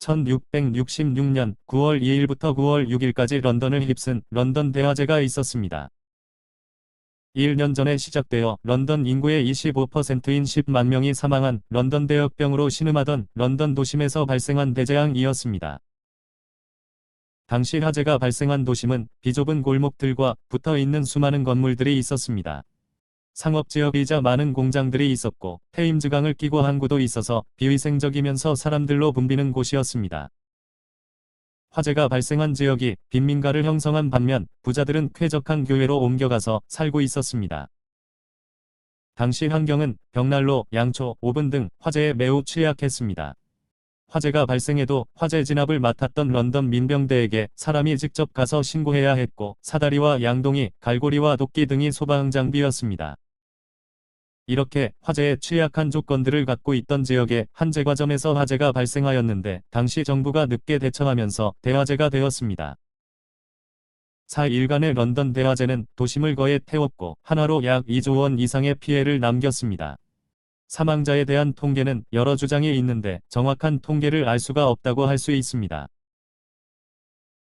1666년 9월 2일부터 9월 6일까지 런던을 휩쓴 런던 대화재가 있었습니다. 1년 전에 시작되어 런던 인구의 25%인 10만 명이 사망한 런던 대역병으로 신음하던 런던 도심에서 발생한 대재앙이었습니다. 당시 화재가 발생한 도심은 비좁은 골목들과 붙어 있는 수많은 건물들이 있었습니다. 상업지역이자 많은 공장들이 있었고 테임즈강을 끼고 항구도 있어서 비위생적이면서 사람들로 붐비는 곳이었습니다. 화재가 발생한 지역이 빈민가를 형성한 반면 부자들은 쾌적한 교외로 옮겨가서 살고 있었습니다. 당시 환경은 벽난로, 양초, 오븐 등 화재에 매우 취약했습니다. 화재가 발생해도 화재 진압을 맡았던 런던 민병대에게 사람이 직접 가서 신고해야 했고 사다리와 양동이, 갈고리와 도끼 등이 소방 장비였습니다. 이렇게 화재에 취약한 조건들을 갖고 있던 지역의 한 제과점에서 화재가 발생하였는데 당시 정부가 늦게 대처하면서 대화재가 되었습니다. 4일간의 런던 대화재는 도심을 거의 태웠고 하나로 약 2조 원 이상의 피해를 남겼습니다. 사망자에 대한 통계는 여러 주장이 있는데 정확한 통계를 알 수가 없다고 할 수 있습니다.